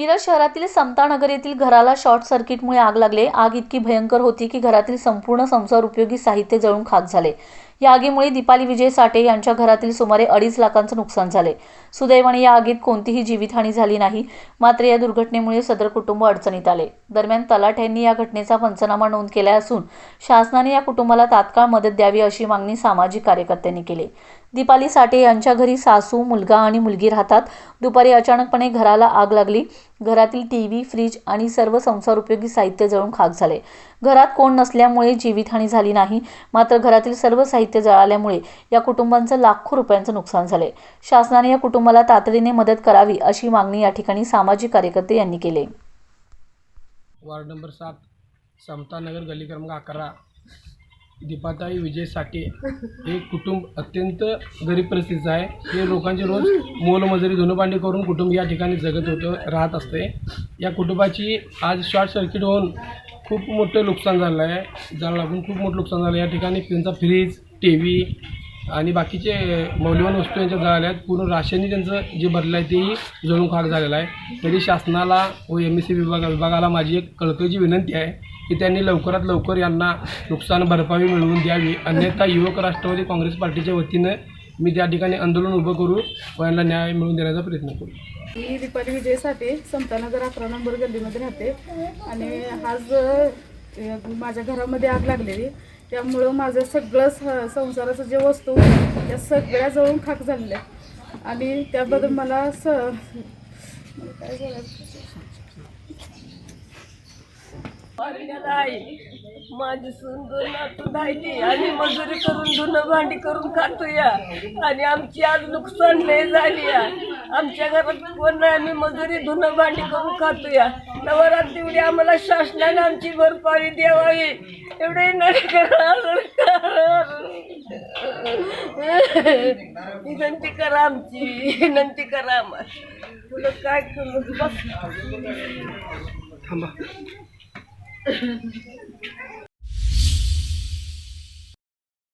मिरज शहरातील समतानगर येथील घराला शॉर्ट सर्किटमुळे आग लागले. आग इतकी भयंकर होती की घरातील संपूर्ण संसार उपयोगी साहित्य जळून खाक झाले. या आगीमुळे दीपाली विजय साठे यांच्या घरातील सुमारे अडीच लाखांचं नुकसान झाले सुदैवाने या आगीत कोणतीही जीवितहानी झाली नाही. मात्र या दुर्घटनेमुळे सदर कुटुंब अडचणीत आले. दरम्यान तलाठ यांनी या घटनेचा पंचनामा नोंद केला असून शासनाने या कुटुंबाला तात्काळ मदत द्यावी अशी मागणी सामाजिक कार्यकर्त्यांनी केली. दीपाली साठे यांच्या घरी सासू मुलगा आणि मुलगी राहतात. दुपारी अचानकपणे घराला आग लागली. घरातील टी व्ही फ्रीज आणि सर्व संसार उपयोगी साहित्य जळून खाक झाले. घरात कोण नसल्यामुळे जीवितहानी झाली नाही. मात्र घरातील सर्व साहित्य जळाल्यामुळे या कुटुंबांचं लाखो रुपयांचं नुकसान झाले शासनाने या कुटुंबाला तातडीने मदत करावी अशी मागणी या ठिकाणी सामाजिक कार्यकर्ते यांनी केली. वार्ड नंबर सात समतानगर गल्ली क्रमांक अकरा दीपाताई विजय साठे हे कुटुंब अत्यंत गरीब परिस्थितीचं आहे. हे लोकांचे रोज मोलमजुरी धुणभांडी करून कुटुंब या ठिकाणी जगत होतं राहत असते. या कुटुंबाची आज शॉर्ट सर्किट होऊन खूप मोठं नुकसान झालं आहे जाळ लागून खूप मोठं नुकसान झालं या ठिकाणी त्यांचा फ्रीज टी व्ही आणि बाकीचे मौल्यवान वस्तू यांच्या जळाल्या आहेत पूर्ण राशनही त्यांचं जे भरलं आहे तेही जळून खाक झालेलं आहे. तरी शासनाला व एम एस सी विभागा विभागाला माझी एक कळकळीची विनंती आहे की त्यांनी लवकरात लवकर यांना नुकसान भरपाई मिळवून द्यावी. अन्यथा युवक राष्ट्रवादी काँग्रेस पार्टीच्या वतीनं मी त्या ठिकाणी आंदोलन उभं करू व यांना न्याय मिळवून देण्याचा प्रयत्न करू. मी दीपाली विजयसाठी समतानगर अकरा नंबर गल्लीमध्ये राहते आणि आज माझ्या घरामध्ये आग लागलेली. त्यामुळं माझं सगळं स संसाराचं जे वस्तू त्या सगळ्या जळून खाक झालेल्या. आणि त्याबद्दल मला स काय नाही माझी सुंदर नातू राहिली आणि मजुरी करून धुणं भांडी करून खातो या आणि आमची आज नुकसान लय झाली या. आमच्या घरात कोण नाही आम्ही मजुरी धुणं भांडी करून खातो या नवरात्री उद्या आम्हाला शासनाने आमची भरपाई द्यावी. एवढे नाही करा विनंती करा आमची विनंती करा आम्हाला. तुला काय करू? बस. थांबा.